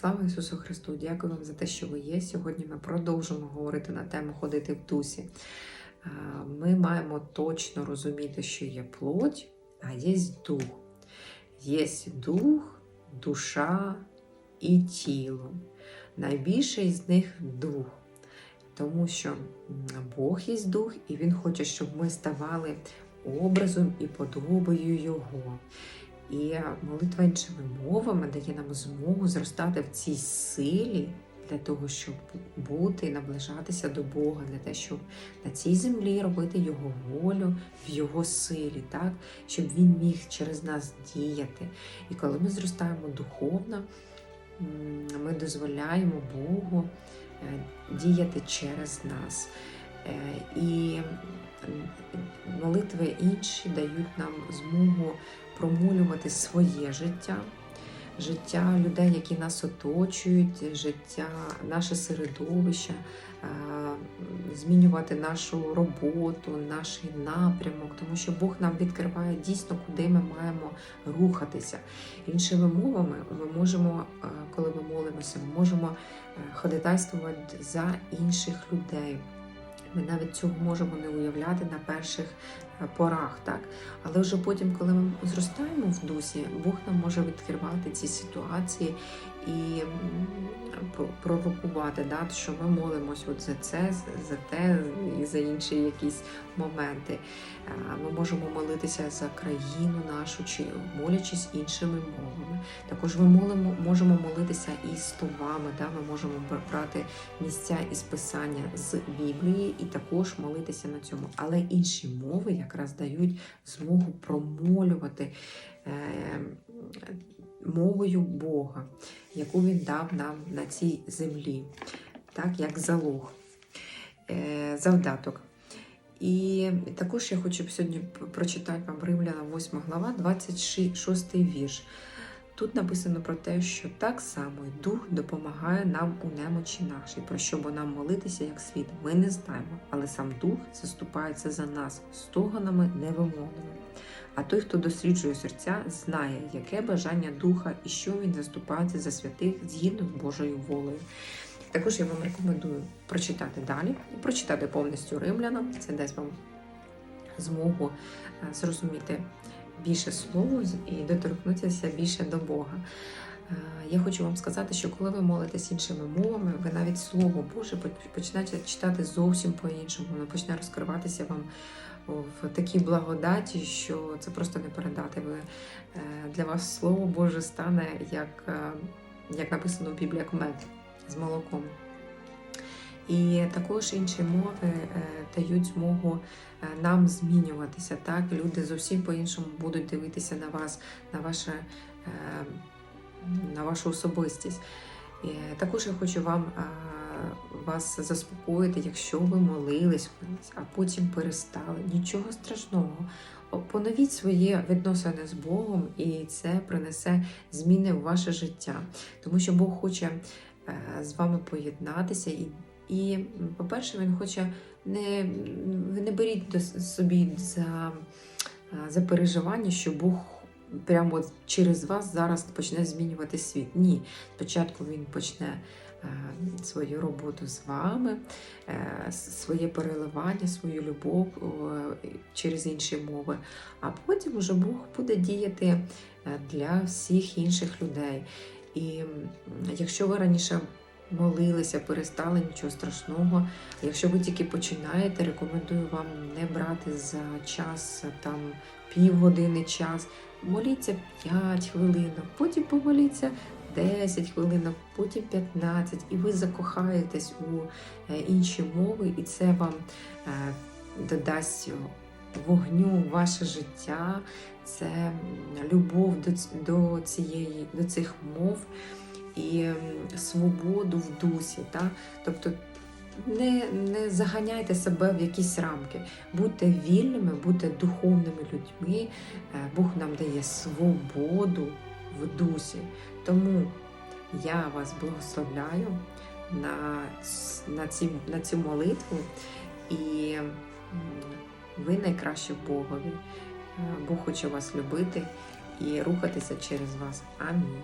Слава Ісусу Христу! Дякую вам за те, що ви є. Сьогодні ми продовжимо говорити на тему ходити в дусі. Ми маємо точно розуміти, що є плоть, а є дух. Є дух, душа і тіло. Найбільше із них дух. Тому що Бог є дух, і Він хоче, щоб ми ставали образом і подобою Його. І молитва іншими мовами дає нам змогу зростати в цій силі для того, щоб бути і наближатися до Бога, для те, щоб на цій землі робити Його волю в Його силі, так? щоб Він міг через нас діяти. І коли ми зростаємо духовно, ми дозволяємо Богу е, діяти через нас. Е, І молитви інші дають нам змогу промолювати своє життя, життя людей, які нас оточують, життя, наше середовище, е, змінювати нашу роботу, наш напрямок, тому що Бог нам відкриває дійсно, куди ми маємо рухатися. Іншими мовами, ми можемо, е, коли ми молимося, ми можемо ходатайствувати за інших людей. Ми навіть цього можемо не уявляти на перших е, порах, так? Але вже потім, коли ми зростаємо в дусі, Бог нам може відкривати ці ситуації і пророкувати, да? що ми молимось от за це, за те і за інші якісь моменти. Е, Ми можемо молитися за країну нашу, чи молячись іншими мовами. Також ми молимо, можемо молитися і словами. Да? Ми можемо брати місця із писання з Біблії і також молитися на цьому. Але інші мови якраз дають змогу промолювати е, мовою Бога, яку Він дав нам на цій землі, так як залог, е, завдаток. І також я хочу сьогодні прочитати вам Римляна 8 глава, 26 вірш. Тут написано про те, що так само й Дух допомагає нам у немочі нашій, про що бо нам молитися як слід, ми не знаємо, але сам Дух заступається за нас стогонами невимовними. А той, хто досліджує серця, знає, яке бажання Духа і що він заступається за святих згідно з Божою волею. Також я вам рекомендую прочитати далі і прочитати повністю римляна. Це дасть вам змогу е, зрозуміти більше слово і доторкнутися більше до Бога. Е, Я хочу вам сказати, що коли ви молитесь іншими мовами, ви навіть Слово Боже починаєте читати зовсім по-іншому. Воно почне розкриватися вам в такій благодаті, що це просто не передати. Ви, е, для вас Слово Боже стане, як, е, як написано в Біблії, як мед з молоком. І також інші мови е, дають змогу е, нам змінюватися. Так, люди зовсім по-іншому будуть дивитися на вас, на ваше, е, на вашу особистість. І також я хочу вам вас заспокоїти, якщо ви молились а потім перестали. Нічого страшного. Поновіть своє відносини з Богом, і це принесе зміни в ваше життя, тому що Бог хоче з вами поєднатися і. І, по-перше, він хоче не, не беріть собі за, за переживання, що Бог прямо через вас зараз почне змінювати світ. Ні, спочатку він почне е, свою роботу з вами, е, своє переливання, свою любов через інші мови, а потім уже Бог буде діяти е, для всіх інших людей. І якщо ви раніше молилися, перестали нічого страшного. Якщо ви тільки починаєте, рекомендую вам не брати за час там півгодини час. Моліться 5 хвилин, потім помоліться 10 хвилин, потім 15, і ви закохаєтесь у е, інші мови, і це вам е, додасть вогню в ваше життя, це любов до, до, цієї, до цих мов і свободу в дусі. Та? Тобто не, не заганяйте себе в якісь рамки, будьте вільними, будьте духовними людьми. Е, Бог нам дає свободу в дусі. Тому я вас благословляю на, на, ці, на цю молитву, і ви найкраще Богові. Е, Бог хоче вас любити і рухатися через вас. Амінь.